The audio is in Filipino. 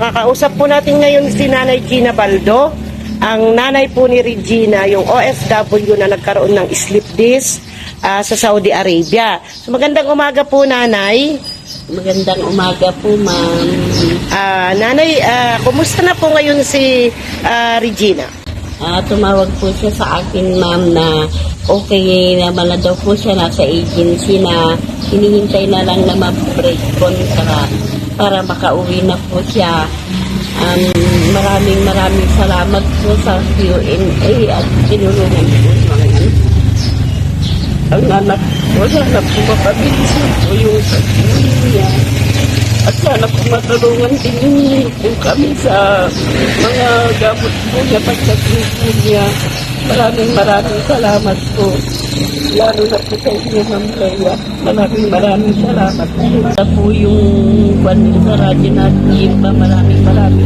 Makakausap po natin ngayon si Nanay Gina Baldo, ang nanay po ni Regina, yung OFW na nagkaroon ng sleep disc ah, sa Saudi Arabia. So magandang umaga po Nanay. Magandang umaga po, ma'am. Ah, nanay, ah, kumusta na po ngayon si ah, Regina? Ah, tumawag po siya sa akin, ma'am, na okay naman na daw po siya nasa agency na hinihintay na lang na ma-break contract para makauwi na po siya. Um, maraming maraming salamat po sa QNA at tinulungan po ng ano. Ang anak ko, sana po mapabilis po yung pag-uwi niya. At sana po matulungan din po kami sa mga gamot po niya pagkakripo niya. Maraming maraming salamat po. Lalo na po sa inyo, Ma'am Leia. Maraming maraming salamat po. Sa po yung kwan sa radyo natin, maraming maraming